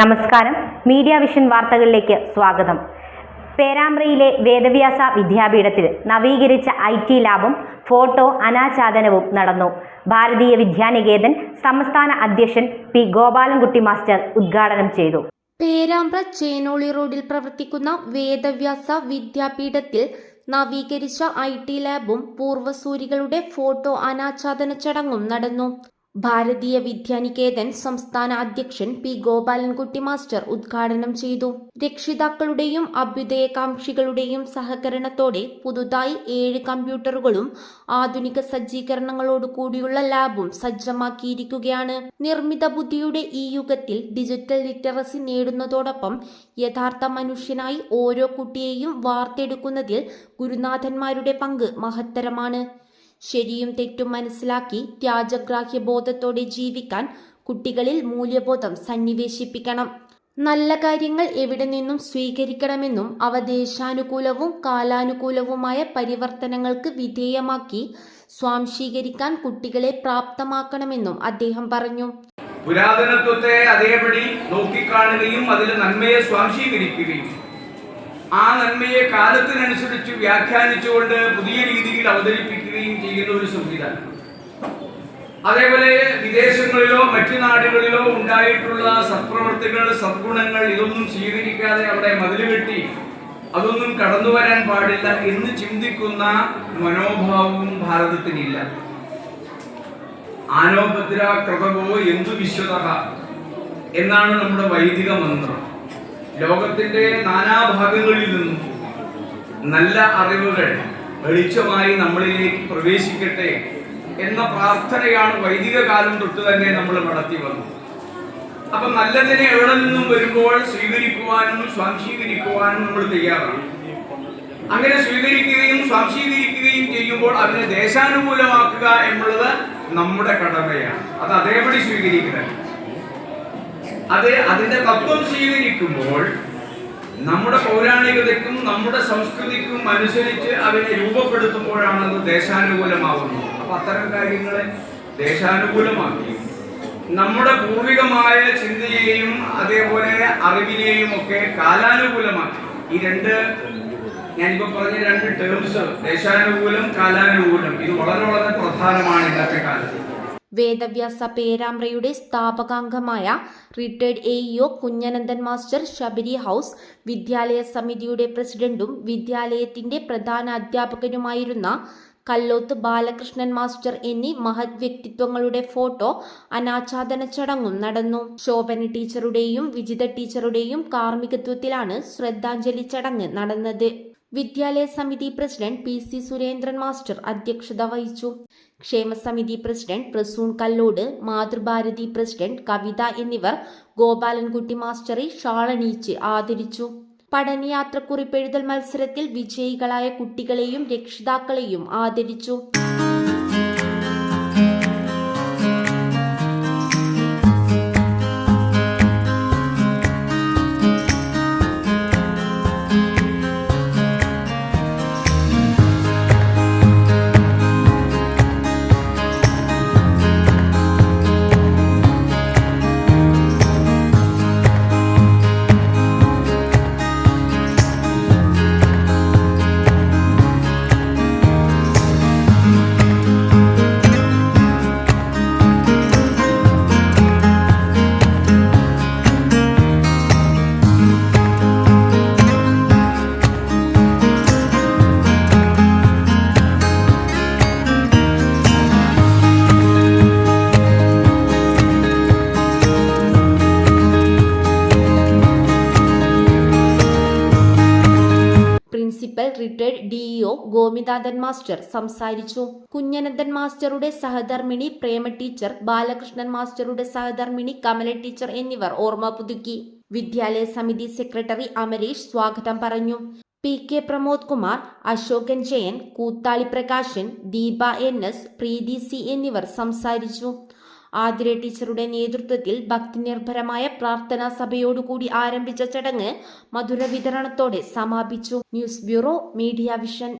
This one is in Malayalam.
നമസ്കാരം. മീഡിയ വിഷൻ വാർത്തകളിലേക്ക് സ്വാഗതം. പേരാമ്പ്രയിലെ വേദവ്യാസ വിദ്യാപീഠത്തിൽ നവീകരിച്ച ഐ ടി ലാബും ഫോട്ടോ അനാച്ഛാദനവും നടന്നു. ഭാരതീയ വിദ്യാനികേതൻ സംസ്ഥാന അധ്യക്ഷൻ പി ഗോപാലൻകുട്ടി മാസ്റ്റർ ഉദ്ഘാടനം ചെയ്തു. പേരാമ്പ്ര ചേനോളി റോഡിൽ പ്രവർത്തിക്കുന്ന വേദവ്യാസ വിദ്യാപീഠത്തിൽ നവീകരിച്ച ഐ ടി ലാബും പൂർവസൂരികളുടെ ഫോട്ടോ അനാച്ഛാദന ചടങ്ങും നടന്നു. ഭാരതീയ വിദ്യാനികേതൻ സംസ്ഥാന അധ്യക്ഷൻ പി ഗോപാലൻകുട്ടി മാസ്റ്റർ ഉദ്ഘാടനം ചെയ്തു. രക്ഷിതാക്കളുടെയും അഭ്യുദയകാംക്ഷികളുടെയും സഹകരണത്തോടെ പുതുതായി ഏഴ് കമ്പ്യൂട്ടറുകളും ആധുനിക സജ്ജീകരണങ്ങളോട് കൂടിയുള്ള ലാബും സജ്ജമാക്കിയിരിക്കുകയാണ്. നിർമ്മിത ബുദ്ധിയുടെ ഈ യുഗത്തിൽ ഡിജിറ്റൽ ലിറ്ററസി നേടുന്നതോടൊപ്പം യഥാർത്ഥ മനുഷ്യനായി ഓരോ കുട്ടിയെയും വാർത്തെടുക്കുന്നതിൽ ഗുരുനാഥന്മാരുടെ പങ്ക് മഹത്തരമാണ്. ശരിയും തെറ്റും മനസ്സിലാക്കി ത്യാജഗ്രാഹ്യ ബോധത്തോടെ ജീവിക്കാൻ കുട്ടികളിൽ മൂല്യബോധം സന്നിവേശിപ്പിക്കണം. നല്ല കാര്യങ്ങൾ എവിടെ നിന്നും സ്വീകരിക്കണമെന്നും അവ ദേശാനുകൂലവും കാലാനുകൂലവുമായ പരിവർത്തനങ്ങൾക്ക് വിധേയമാക്കി സ്വാംശീകരിക്കാൻ കുട്ടികളെ പ്രാപ്തമാക്കണമെന്നും അദ്ദേഹം പറഞ്ഞു. പുരാതനത്വത്തെ അതേപടി നോക്കിക്കാണുകയും അതിൽ നന്മയെ സ്വാംശീകരിക്കുകയും ആ നന്മയെ കാലത്തിനനുസരിച്ച് വ്യാഖ്യാനിച്ചുകൊണ്ട് പുതിയ രീതിയിൽ അവതരിപ്പിക്കുകയും ചെയ്യുന്ന ഒരു സംവിധാനം. അതേപോലെ വിദേശങ്ങളിലോ മറ്റു നാടുകളിലോ ഉണ്ടായിട്ടുള്ള സത്പ്രവർത്തികൾ സദ്ഗുണങ്ങൾ ഇതൊന്നും സ്വീകരിക്കാതെ അവിടെ മതിൽ കെട്ടി അതൊന്നും കടന്നു വരാൻ പാടില്ല എന്ന് ചിന്തിക്കുന്ന മനോഭാവവും ഭാരതത്തിനില്ല. ആനോഭദ്ര കൃതവോ എന്തു വിശ്വത എന്നാണ് നമ്മുടെ വൈദിക മന്ത്രം. ലോകത്തിന്റെ നാനാഭാഗങ്ങളിൽ നിന്നും നല്ല അറിവുകൾ വെളിച്ചമായി നമ്മളിലേക്ക് പ്രവേശിക്കട്ടെ എന്ന പ്രാർത്ഥനയാണ് വൈദിക കാലം തൊട്ട് തന്നെ നമ്മൾ നടത്തി വന്നത്. അപ്പൊ നല്ലതിനെ എവിടെ നിന്നും വരുമ്പോൾ സ്വീകരിക്കുവാനും സ്വാംശീകരിക്കുവാനും നമ്മൾ തയ്യാറാണ്. അങ്ങനെ സ്വീകരിക്കുകയും സ്വാംശീകരിക്കുകയും ചെയ്യുമ്പോൾ അതിനെ ദേശാനുകൂലമാക്കുക എന്നുള്ളത് നമ്മുടെ കടമയാണ്. അത് അതേപടി സ്വീകരിക്കുക അത് അതിന്റെ തത്വം സ്വീകരിക്കുമ്പോൾ നമ്മുടെ പൗരാണികതയ്ക്കും നമ്മുടെ സംസ്കൃതിക്കും അനുസരിച്ച് അതിനെ രൂപപ്പെടുത്തുമ്പോഴാണ് അത് ദേശാനുകൂലമാകുന്നത് അപ്പൊ അത്തരം കാര്യങ്ങളെ ദേശാനുകൂലമാക്കി. നമ്മുടെ പൂർവികമായ ചിന്തയെയും അതേപോലെ അറിവിനെയും ഒക്കെ കാലാനുകൂലമാക്കി. ഈ രണ്ട് ഞാനിപ്പോ പറഞ്ഞ രണ്ട് ടേംസ് ദേശാനുകൂലം കാലാനുകൂലം ഇത് വളരെ വളരെ പ്രധാനമാണ് ഇന്നത്തെ കാലത്ത്. വേദവ്യാസ പേരാമ്പ്രയുടെ സ്ഥാപകാംഗമായ retired A EO Kunhanandan master Sabari house വിദ്യാലയ സമിതിയുടെ പ്രസിഡന്റും വിദ്യാലയത്തിന്റെ പ്രധാന അധ്യാപകനുമായിരുന്ന കല്ലോത്ത് ബാലകൃഷ്ണൻ മാസ്റ്റർ എന്നീ മഹത് വ്യക്തിത്വങ്ങളുടെ ഫോട്ടോ അനാച്ഛാദന ചടങ്ങും നടന്നു. ശോഭന ടീച്ചറുടെയും വിജിത ടീച്ചറുടെയും കാർമ്മികത്വത്തിലാണ് ശ്രദ്ധാഞ്ജലി ചടങ്ങ് നടന്നത്. വിദ്യാലയ സമിതി president P C Surendran master അധ്യക്ഷത വഹിച്ചു. ക്ഷേമസമിതി പ്രസിഡന്റ് പ്രസൂൺ കല്ലോട് മാതൃഭാരതി പ്രസിഡന്റ് കവിത എന്നിവർ ഗോപാലൻകുട്ടി മാസ്റ്ററെ ഷാളണിയിച്ച് ആദരിച്ചു. പഠനയാത്രക്കുറിപ്പെഴുതൽ മത്സരത്തിൽ വിജയികളായ കുട്ടികളെയും രക്ഷിതാക്കളെയും ആദരിച്ചു. റിട്ടയർഡ് ഡിഇഒ ഗോമിനാഥൻ മാസ്റ്റർ സംസാരിച്ചു. കുഞ്ഞനന്ദൻ മാസ്റ്ററുടെ സഹധർമ്മിണി പ്രേമ ടീച്ചർ ബാലകൃഷ്ണൻ മാസ്റ്ററുടെ സഹധർമ്മിണി കമല ടീച്ചർ എന്നിവർ ഓർമ്മ പുതുക്കി. വിദ്യാലയ സമിതി സെക്രട്ടറി അമരീഷ് സ്വാഗതം പറഞ്ഞു. P K Pramod Kumar Ashokan Jayan Koothali Prakashan Deepa N S Preethi C എന്നിവർ സംസാരിച്ചു. ആതിര ടീച്ചറുടെ നേതൃത്വത്തിൽ ഭക്തിനിർഭരമായ പ്രാർത്ഥനാ സഭയോടുകൂടി ആരംഭിച്ച ചടങ്ങ് മധുര വിതരണത്തോടെ സമാപിച്ചു. News bureau media vision.